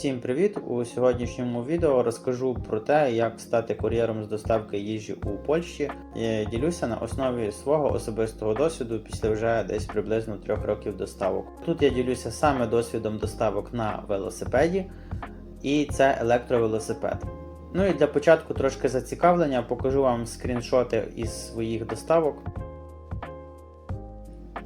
Всім привіт! У сьогоднішньому відео розкажу про те, як стати кур'єром з доставки їжі у Польщі. Я ділюся на основі свого особистого досвіду після вже десь приблизно трьох років доставок. Тут я ділюся саме досвідом доставок на велосипеді, і це електровелосипед. Ну і для початку трошки зацікавлення покажу вам скріншоти із своїх доставок.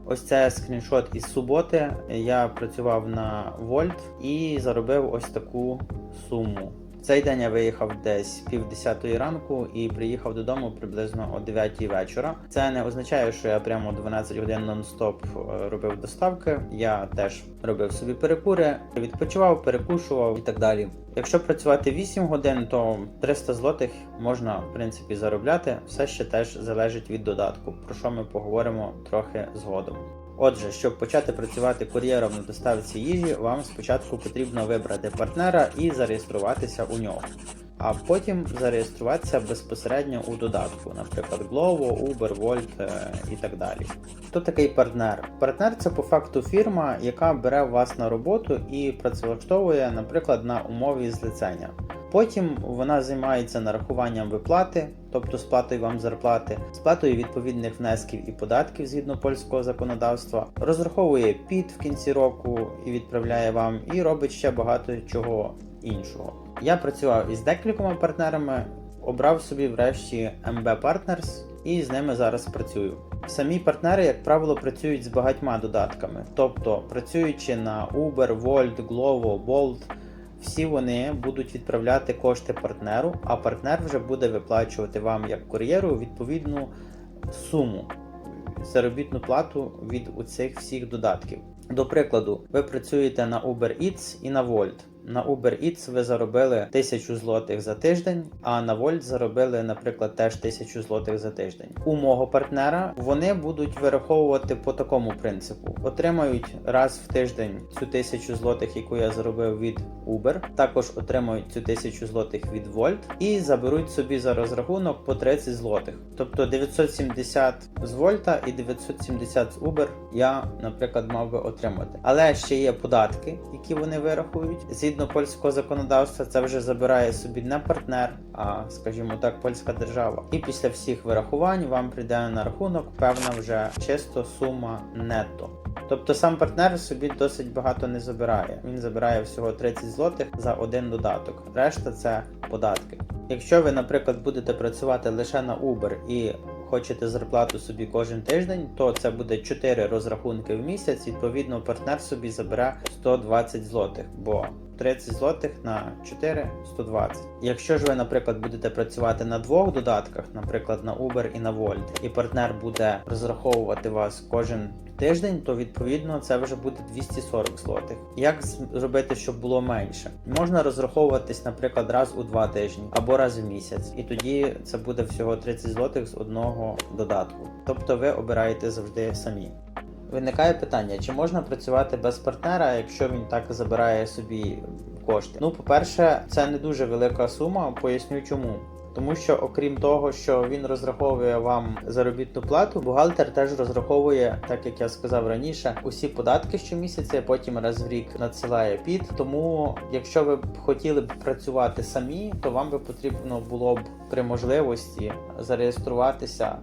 Ось це скріншот із суботи. Я працював на Вольт і заробив ось таку суму. Цей день я виїхав десь пів десятої ранку і приїхав додому приблизно о 9 вечора. Це не означає, що я прямо 12 годин нон-стоп е, робив доставки. Я теж робив собі перекури, відпочивав, перекушував і так далі. Якщо працювати 8 годин, то 300 злотих можна в принципі заробляти. Все ще теж залежить від додатку, про що ми поговоримо трохи згодом. Отже, щоб почати працювати кур'єром на доставці їжі, вам спочатку потрібно вибрати партнера і зареєструватися у нього, а потім зареєструватися безпосередньо у додатку, наприклад, Glovo, Uber, Volt е, і так далі. Хто такий партнер? Партнер це по факту фірма, яка бере вас на роботу і працевлаштовує, наприклад, на умові злицення. Потім вона займається нарахуванням виплати, тобто сплатою вам зарплати, сплатою відповідних внесків і податків згідно польського законодавства, розраховує під в кінці року і відправляє вам, і робить ще багато чого іншого. Я працював із декількома партнерами, обрав собі врешті MB Partners і з ними зараз працюю. Самі партнери, як правило, працюють з багатьма додатками, тобто працюючи на Uber, Volt, Glovo, Bolt, всі вони будуть відправляти кошти партнеру, а партнер вже буде виплачувати вам як кур'єру відповідну суму заробітну плату від цих всіх додатків. До прикладу, ви працюєте на Uber Eats і на Volt. На Uber Eats ви заробили 1000 злотих за тиждень, а на Volt заробили, наприклад, теж 1000 злотих за тиждень. У мого партнера вони будуть вираховувати по такому принципу: отримають раз в тиждень цю 1000 злотих, яку я заробив від Uber, також отримають цю 1000 злотих від Volt і заберуть собі за розрахунок по 30 злотих. Тобто 970 з Вольта і 970 з Uber я, наприклад, мав би отримати. Але ще є податки, які вони вирахують. Згідно польського законодавства, це вже забирає собі не партнер, а скажімо так, польська держава. І після всіх вирахувань вам прийде на рахунок певна вже чисто сума нетто. Тобто сам партнер собі досить багато не забирає. Він забирає всього 30 злотих за один додаток. Решта це податки. Якщо ви, наприклад, будете працювати лише на Uber і хочете зарплату собі кожен тиждень, то це буде 4 розрахунки в місяць. Відповідно, партнер собі забере 120 злотих, бо 30 злотих на 4 120. Якщо ж ви, наприклад, будете працювати на двох додатках, наприклад, на Uber і на Volt, і партнер буде розраховувати вас кожен тиждень, то відповідно це вже буде 240 злотих. Як зробити, щоб було менше? Можна розраховуватись, наприклад, раз у два тижні або раз в місяць, і тоді це буде всього 30 злотих з одного додатку. Тобто ви обираєте завжди самі. Виникає питання, чи можна працювати без партнера, якщо він так забирає собі кошти? Ну, по-перше, це не дуже велика сума, поясню чому. Тому що, окрім того, що він розраховує вам заробітну плату, бухгалтер теж розраховує, так як я сказав раніше, усі податки щомісяця, потім раз в рік надсилає під. Тому, якщо ви б хотіли б працювати самі, то вам би потрібно було б при можливості зареєструватися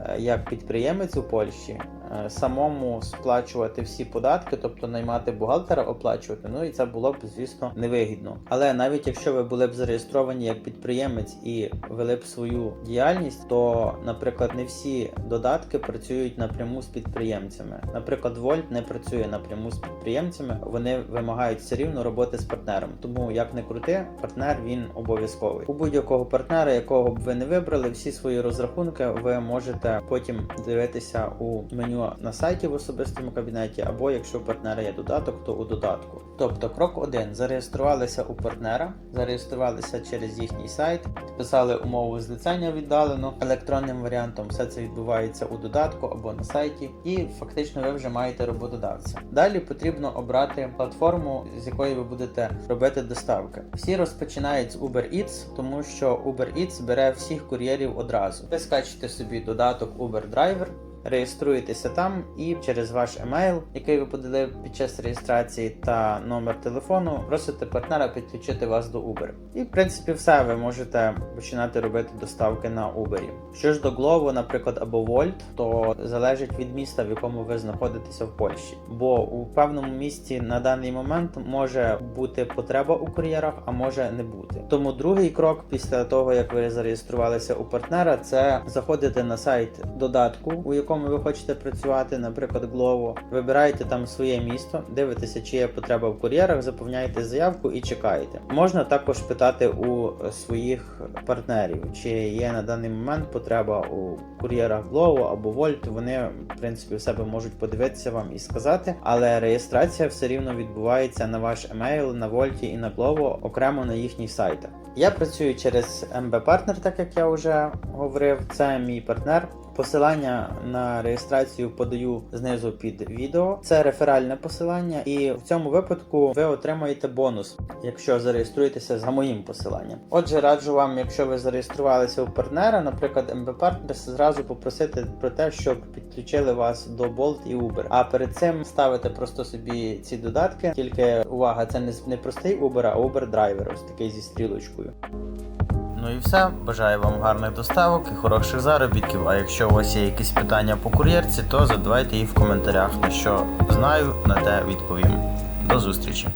е, як підприємець у Польщі. Е, Самому сплачувати всі податки, тобто наймати бухгалтера, оплачувати. Ну і це було б, звісно, невигідно. Але навіть якщо ви були б зареєстровані як підприємець і вели б свою діяльність, то, наприклад, не всі додатки працюють напряму з підприємцями. Наприклад, Volt не працює напряму з підприємцями, вони вимагають все рівно роботи з партнером. Тому як не крути, партнер він обов'язковий. У будь-якого партнера, якого б ви не вибрали, всі свої розрахунки ви можете потім дивитися у меню на сайті в особистому кабінеті, або якщо у партнера є додаток, то у додатку. Тобто, крок 1. Зареєструвалися у партнера, зареєструвалися через їхній сайт, підписали умову злицення віддалено електронним варіантом. Все це відбувається у додатку або на сайті, і фактично ви вже маєте роботодавця. Далі потрібно обрати платформу, з якої ви будете робити доставки. Всі розпочинають з Uber Eats, тому що Uber Eats бере всіх кур'єрів одразу. Ви скачете собі додаток Uber Driver. Реєструєтеся там і через ваш емейл, який ви подали під час реєстрації, та номер телефону, просите партнера підключити вас до Uber. І в принципі все ви можете починати робити доставки на Uber. Що ж до Glovo, наприклад, або Volt, то залежить від міста, в якому ви знаходитеся в Польщі. Бо у певному місті на даний момент може бути потреба у кур'єрах, а може не бути. Тому другий крок після того, як ви зареєструвалися у партнера, це заходити на сайт додатку, у якому ви хочете працювати, наприклад, Glovo, вибираєте там своє місто, дивитеся, чи є потреба в кур'єрах, заповняєте заявку і чекаєте. Можна також питати у своїх партнерів, чи є на даний момент потреба у кур'єрах Glovo або Volt. Вони в принципі в себе можуть подивитися вам і сказати, але реєстрація все рівно відбувається на ваш емейл, на Вольті і на Glovo окремо на їхніх сайтах. Я працюю через MB Partner, так як я вже говорив. Це мій партнер. Посилання на реєстрацію подаю знизу під відео. Це реферальне посилання, і в цьому випадку ви отримаєте бонус, якщо зареєструєтеся за моїм посиланням. Отже, раджу вам, якщо ви зареєструвалися у партнера, наприклад, MB Partners, зразу попросити про те, щоб підключили вас до Bolt і Uber. А перед цим ставите просто собі ці додатки. Тільки увага, це не, не простий Uber, а Uber Driver, ось такий зі стрілочкою. Ну і все. Бажаю вам гарних доставок і хороших заробітків. А якщо у вас є якісь питання по кур'єрці, то задавайте їх в коментарях. На що знаю, на те відповім. До зустрічі!